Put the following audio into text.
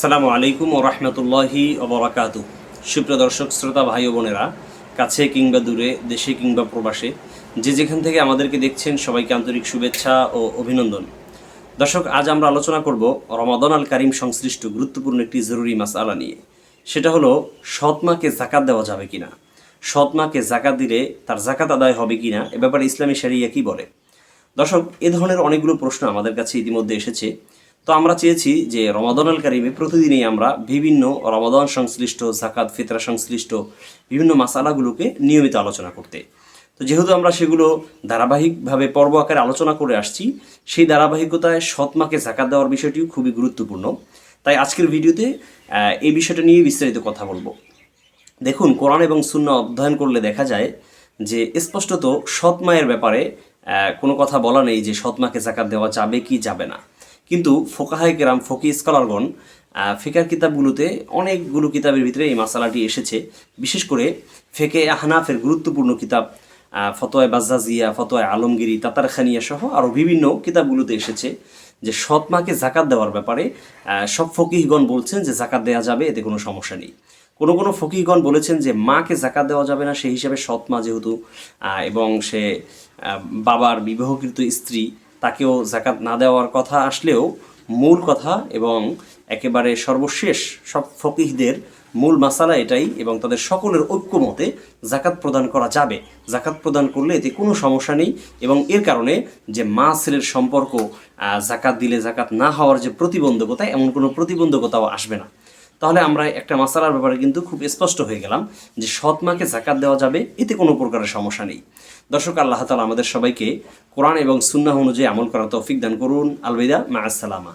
আসসালামু আলাইকুম ও রহমতুল্লাহি অবরাকাত সুপ্রিয় দর্শক, শ্রোতা ভাই ও বোনেরা, কাছে কিংবা দূরে, দেশে কিংবা প্রবাসে, যে যেখান থেকে আমাদেরকে দেখছেন, সবাইকে আন্তরিক শুভেচ্ছা ও অভিনন্দন। দর্শক, আজ আমরা আলোচনা করব রমাদন আল কারিম সংশ্লিষ্ট গুরুত্বপূর্ণ একটি জরুরি মাসআলা নিয়ে। সেটা হলো, সৎমাকে জাকাত দেওয়া যাবে কিনা? সৎমাকে জাকাত দিলে তার জাকাত আদায় হবে কিনা? এ ব্যাপারে ইসলামী শরিয়া কি বলে? দর্শক, এ ধরনের অনেকগুলো প্রশ্ন আমাদের কাছে ইতিমধ্যে এসেছে। তো আমরা চেয়েছি যে রমাদান আল কারিমে প্রতিদিনই আমরা বিভিন্ন রমাদান সংশ্লিষ্ট জাকাত ফিতরা সংশ্লিষ্ট বিভিন্ন মাসালাগুলোকে নিয়মিত আলোচনা করতে। তো যেহেতু আমরা সেগুলো ধারাবাহিকভাবে পর্ব আকারে আলোচনা করে আসছি, সেই ধারাবাহিকতায় সৎমাকে জাকাত দেওয়ার বিষয়টিও খুবই গুরুত্বপূর্ণ। তাই আজকের ভিডিওতে এই বিষয়টা নিয়ে বিস্তারিত কথা বলব। দেখুন, কোরআন এবং শূন্য অধ্যয়ন করলে দেখা যায় যে স্পষ্টত সৎ মায়ের ব্যাপারে কোনো কথা বলা নেই যে সৎমাকে জাকাত দেওয়া যাবে কি যাবে না। কিন্তু ফোকাহাই কেরাম ফকি স্কলারগণ ফিকার কিতাবগুলোতে অনেকগুলো কিতাবের ভিতরে এই মশালাটি এসেছে। বিশেষ করে ফেকে আহনাফের গুরুত্বপূর্ণ কিতাব ফতোয় বাজ্জাজিয়া ফতোয় আলমগিরি, তাতারখানিয়া সহ আরও বিভিন্ন কিতাবগুলোতে এসেছে যে সৎ মাকে জাকাত দেওয়ার ব্যাপারে সব ফকিহগণ বলছেন যে জাকাত দেওয়া যাবে, এতে কোনো সমস্যা নেই। কোনো কোনো ফকিগণ বলেছেন যে মাকে জাকাত দেওয়া যাবে না, সেই হিসাবে সৎ মা যেহেতু এবং সে বাবার বিবাহকৃত স্ত্রী তাকেও জাকাত না দেওয়ার কথা আসলেও মূল কথা এবং একেবারে সর্বশেষ সব ফকিহদের মূল মাসালা এটাই এবং তাদের সকলের ঐক্যমতে জাকাত প্রদান করা যাবে। জাকাত প্রদান করলে এতে কোনো সমস্যা নেই এবং এর কারণে যে মা ছেলের সম্পর্ক জাকাত দিলে জাকাত না হওয়ার যে প্রতিবন্ধকতা, এমন কোনো প্রতিবন্ধকতাও আসবে না। তাহলে আমরা একটা মাসালার ব্যাপারে কিন্তু খুব স্পষ্ট হয়ে গেলাম যে সৎ মাকে জাকাত দেওয়া যাবে, এতে কোনো প্রকারের সমস্যা নেই। দর্শক, আল্লাহ তালা আমাদের সবাইকে কোরআন এবং সুন্নাহ অনুযায়ী আমল করার তৌফিক দান করুন। আলবিদা মা আসসালামা